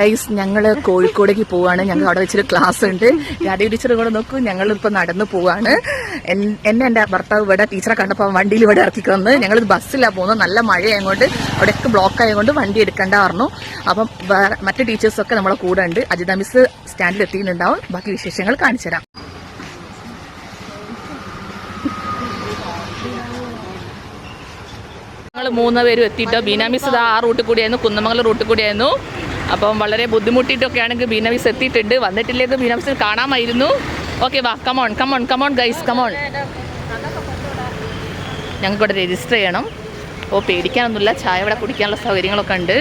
Guys ഞങ്ങൾ കോഴിക്കോടേക്ക് പോവാണ്. ഞങ്ങൾ അവിടെ വെച്ചൊരു ക്ലാസ് ഉണ്ട്. രാധ ടീച്ചർ കൂടെ നോക്കൂ ഞങ്ങൾ ഇപ്പൊ നടന്നു പോവാണ്. എന്നെ എന്റെ ഭർത്താവ് ഇവിടെ ടീച്ചറെ കണ്ടപ്പോൾ വണ്ടിയിൽ ഇവിടെ ഇറക്കി തന്ന്. ഞങ്ങൾ ബസ്സിലാണ് പോകുന്നത് നല്ല മഴയായതുകൊണ്ട് അവിടെയൊക്കെ ബ്ലോക്ക് ആയതുകൊണ്ട് വണ്ടി എടുക്കണ്ട പറഞ്ഞു അപ്പം മറ്റു ടീച്ചേഴ്സൊക്കെ നമ്മളെ കൂടെ ഉണ്ട്. അജിത മിസ് സ്റ്റാൻഡിൽ എത്തിയിട്ടുണ്ടാവും. ബാക്കി വിശേഷങ്ങൾ കാണിച്ചു തരാം ഞങ്ങൾ മൂന്ന് പേരും എത്തിയിട്ടോ ബീന മിസ് ഇതാ ആ റൂട്ടിൽ കൂടിയായിരുന്നു കുന്നമംഗലം റൂട്ടിൽ കൂടിയായിരുന്നു. അപ്പം വളരെ ബുദ്ധിമുട്ടിയിട്ടൊക്കെ ആണെങ്കിൽ ബീന മിസ് എത്തിയിട്ടുണ്ട്. വന്നിട്ടില്ലെങ്കിൽ ബീന മിസ് കാണാമായിരുന്നു. ഓക്കെ വാ come on come on come on guys come on ഞങ്ങൾക്കിവിടെ രജിസ്റ്റർ ചെയ്യണം. ഓ പേടിക്കാനൊന്നുമില്ല. ചായ ഇവിടെ കുടിക്കാനുള്ള സൗകര്യങ്ങളൊക്കെ ഉണ്ട്.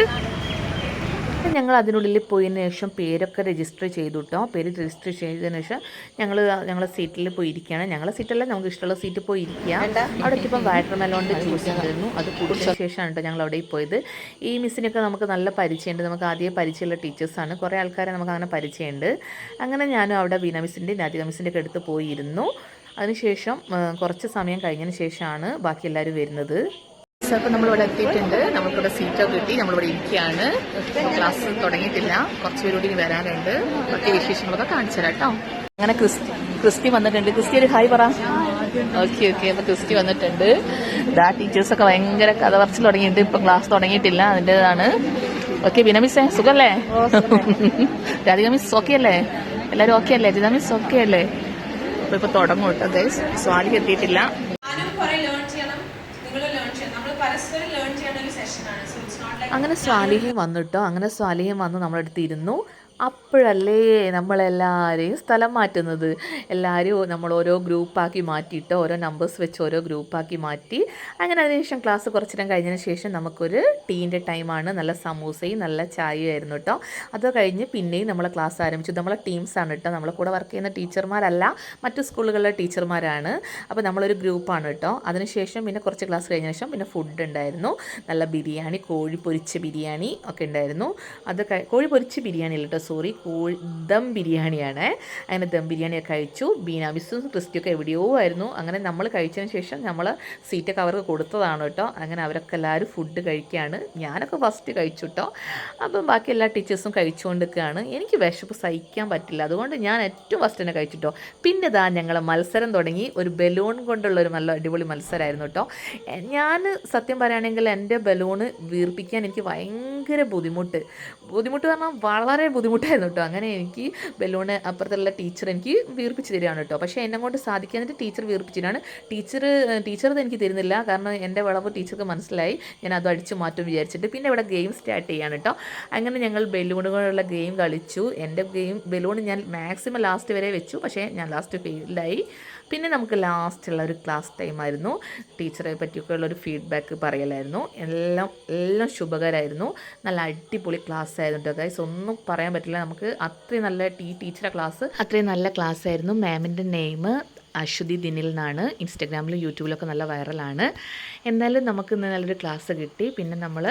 ഞങ്ങൾ അതിനുള്ളിൽ പോയതിന് ശേഷം പേരൊക്കെ രജിസ്റ്റർ ചെയ്തു കേട്ടോ പേര് രജിസ്റ്റർ ചെയ്തതിന് ശേഷം ഞങ്ങൾ ഞങ്ങളെ സീറ്റിൽ പോയി ഇരിക്കുകയാണ് ഞങ്ങളെ സീറ്റല്ല നമുക്ക് ഇഷ്ടമുള്ള സീറ്റിൽ പോയി ഇരിക്കുക. അവിടെ ഇപ്പം വാട്ടർ മെലോണിന്റെ ജ്യൂസ് ഉണ്ടായിരുന്നു അത് കുടിച്ച ശേഷമാണ് കേട്ടോ ഞങ്ങൾ അവിടെ പോയത്. ഈ മിസ്സിനൊക്കെ നമുക്ക് നല്ല പരിചയമുണ്ട്. നമുക്ക് ആദ്യം പരിചയമുള്ള ടീച്ചേഴ്സാണ് കുറേ ആൾക്കാരെ നമുക്ക് അങ്ങനെ പരിചയമുണ്ട്. അങ്ങനെ ഞാനും അവിടെ ബീന മിസ്സിന്റെ രാധിക മിസ്സിന്റെ ഒക്കെ അടുത്ത് പോയിരുന്നു. അതിനുശേഷം കുറച്ച് സമയം കഴിഞ്ഞതിന് ശേഷമാണ് ബാക്കി എല്ലാവരും വരുന്നത്. അപ്പോൾ നമ്മളിവിടെ എത്തിയിട്ടുണ്ട്. നമുക്കിവിടെ സീറ്റൊക്കെ കിട്ടി. നമ്മളിവിടെ ഇരിക്കുകയാണ്. ക്ലാസ് തുടങ്ങിയിട്ടില്ല. കുറച്ച് പേരോട് വരാനുണ്ട്. മറ്റേ വിശേഷങ്ങളൊക്കെ കാണിച്ചു തരാം കേട്ടോ. അങ്ങനെ ക്രിസ്റ്റി ക്രിസ്റ്റി വന്നിട്ടുണ്ട്. ക്രിസ്റ്റി ഒരു ഹായ് പറ. Okay okay. അപ്പൊ ക്രിസ്റ്റി വന്നിട്ടുണ്ട്. ഇതാ ടീച്ചേഴ്സൊക്കെ ഭയങ്കര കഥ പറച്ചിൽ തുടങ്ങിയിട്ട് ഇപ്പൊ ക്ലാസ് തുടങ്ങിയിട്ടില്ല. അതിന്റെതാണ്. ഓക്കെ ബിന മിസ്സേ സുഖല്ലേ? രാധിക മിസ് ഓക്കെ അല്ലേ? എല്ലാവരും ഓക്കെ അല്ലേ? രജിത മിസ് ഓക്കെ അല്ലേ? അപ്പൊ ഇപ്പൊ തുടങ്ങും കേട്ടോ ഗൈസ് സ്വാലിക്ക് എത്തിയിട്ടില്ല. അങ്ങനെ സ്വാലിഹ്യം വന്നിട്ടോ അങ്ങനെ സ്വാലിഹ്യം വന്ന് നമ്മുടെ ഇരുന്നു. അപ്പോഴല്ലേ നമ്മളെല്ലാവരെയും സ്ഥലം മാറ്റുന്നത്? എല്ലാവരും നമ്മൾ ഓരോ ഗ്രൂപ്പാക്കി മാറ്റിയിട്ട് ഓരോ നമ്പേഴ്സ് വെച്ച് ഓരോ ഗ്രൂപ്പാക്കി മാറ്റി. അങ്ങനെ അതിനുശേഷം ക്ലാസ് കുറച്ച് നേരം കഴിഞ്ഞതിന് ശേഷം നമുക്കൊരു ടീന്റെ ടൈമാണ് നല്ല സമൂസയും നല്ല ചായയും ആയിരുന്നു കേട്ടോ അത് കഴിഞ്ഞ് പിന്നെയും നമ്മൾ ക്ലാസ് ആരംഭിച്ചു. നമ്മളെ ടീംസാണ് കേട്ടോ നമ്മളെ കൂടെ വർക്ക് ചെയ്യുന്ന ടീച്ചർമാരല്ല മറ്റു സ്കൂളുകളിലെ ടീച്ചർമാരാണ് അപ്പോൾ നമ്മളൊരു ഗ്രൂപ്പാണ് കേട്ടോ അതിനുശേഷം പിന്നെ കുറച്ച് ക്ലാസ് കഴിഞ്ഞ ശേഷം പിന്നെ ഫുഡ് ഉണ്ടായിരുന്നു. നല്ല ബിരിയാണി കോഴി പൊരിച്ച ബിരിയാണി ഒക്കെ ഉണ്ടായിരുന്നു. അത് കഴി- പൊരിച്ച ബിരിയാണി കേട്ടോ സോറി കോഴി ദം ബിരിയാണിയാണ്. അങ്ങനെ ദം ബിരിയാണിയൊക്കെ കഴിച്ചു. ബീനാബിസും ക്രിസ്റ്റിയൊക്കെ എവിടെയോ ആയിരുന്നു. അങ്ങനെ നമ്മൾ കഴിച്ചതിന് ശേഷം നമ്മൾ സീറ്റൊക്കെ അവർക്ക് കൊടുത്തതാണ് കേട്ടോ. അങ്ങനെ അവരൊക്കെ എല്ലാവരും ഫുഡ് കഴിക്കുകയാണ് ഞാനൊക്കെ ഫസ്റ്റ് കഴിച്ചു കേട്ടോ. അപ്പം ബാക്കി എല്ലാ ടീച്ചേഴ്സും കഴിച്ചുകൊണ്ടിരിക്കുകയാണ്. എനിക്ക് വിശപ്പ് സഹിക്കാൻ പറ്റില്ല. അതുകൊണ്ട് ഞാൻ ഏറ്റവും ഫസ്റ്റ് തന്നെ കഴിച്ചു കേട്ടോ. പിന്നെ ഇതാ ഞങ്ങൾ മത്സരം തുടങ്ങി. ഒരു ബലൂൺ കൊണ്ടുള്ള ഒരു നല്ല അടിപൊളി മത്സരമായിരുന്നു കേട്ടോ. ഞാൻ സത്യം പറയുകയാണെങ്കിൽ എന്റെ ബലൂണ് വീർപ്പിക്കാൻ എനിക്ക് ഭയങ്കര ബുദ്ധിമുട്ട്. ബുദ്ധിമുട്ട് പറഞ്ഞാൽ വളരെ ബുദ്ധിമുട്ടായിരുന്നു കേട്ടോ. അങ്ങനെ എനിക്ക് ബലൂണ് അപ്പുറത്തുള്ള ടീച്ചർ എനിക്ക് വീർപ്പിച്ച് തരികയാണ് കേട്ടോ. പക്ഷേ എന്നെ കൊണ്ട് സാധിക്കാന്നിട്ട് ടീച്ചർ വീർപ്പിച്ചിട്ടാണ്. ടീച്ചർ ടീച്ചർ ഇത് എനിക്ക് തരുന്നില്ല. കാരണം എന്റെ വിളവ് ടീച്ചർക്ക് മനസ്സിലായി. ഞാൻ അത് അടിച്ചു മാറ്റും വിചാരിച്ചിട്ട്. പിന്നെ ഇവിടെ ഗെയിം സ്റ്റാർട്ട് ചെയ്യാണ് കേട്ടോ. അങ്ങനെ ഞങ്ങൾ ബലൂണുകളുള്ള ഗെയിം കളിച്ചു. എന്റെ ഗെയിം ബലൂൺ ഞാൻ മാക്സിമം ലാസ്റ്റ് വരെ വെച്ചു. പക്ഷേ ഞാൻ ലാസ്റ്റ് ഫെയിലായി പിന്നെ നമുക്ക് ലാസ്റ്റുള്ള ഒരു ക്ലാസ് ടൈമായിരുന്നു ടീച്ചറെ പറ്റിയൊക്കെ ഉള്ളൊരു ഫീഡ്ബാക്ക് പറയലായിരുന്നു. എല്ലാം എല്ലാം ശുഭകരമായിരുന്നു നല്ല അടിപൊളി ക്ലാസ് ആയിരുന്നു കേട്ടോ ഗൈസ് ഒന്നും പറയാൻ പറ്റില്ല. നമുക്ക് അത്രയും നല്ല ടീ ടീച്ചറെ ക്ലാസ് അത്രയും നല്ല ക്ലാസ് ആയിരുന്നു. മാമിന്റെ നെയിം അശ്വതി ദിനിൽ നിന്നാണ്. ഇൻസ്റ്റഗ്രാമിലും യൂട്യൂബിലൊക്കെ നല്ല വൈറലാണ്. എന്നാലും നമുക്ക് ഇന്ന് നല്ലൊരു ക്ലാസ് കിട്ടി. പിന്നെ നമ്മൾ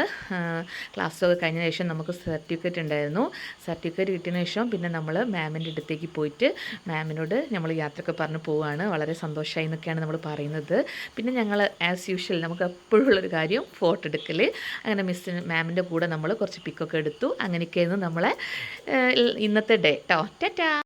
ക്ലാസ്സൊക്കെ കഴിഞ്ഞ ശേഷം നമുക്ക് സർട്ടിഫിക്കറ്റ് ഉണ്ടായിരുന്നു. സർട്ടിഫിക്കറ്റ് കിട്ടിയതിന് ശേഷം പിന്നെ നമ്മൾ മാമിന്റെ അടുത്തേക്ക് പോയിട്ട് മാമിനോട് നമ്മൾ യാത്രയൊക്കെ പറഞ്ഞ് പോവുകയാണ് വളരെ സന്തോഷമായി എന്നൊക്കെയാണ് നമ്മൾ പറയുന്നത്. പിന്നെ ഞങ്ങൾ ആസ് യൂഷ്വൽ നമുക്ക് എപ്പോഴും ഉള്ളൊരു കാര്യം ഫോട്ടോ എടുക്കൽ അങ്ങനെ മിസ്സിന് മാമിന്റെ കൂടെ നമ്മൾ കുറച്ച് പിക്കൊക്കെ എടുത്തു. അങ്ങനെയൊക്കെയായിരുന്നു നമ്മളെ ഇന്നത്തെ ഡേ. കേട്ടോ ടാറ്റാ.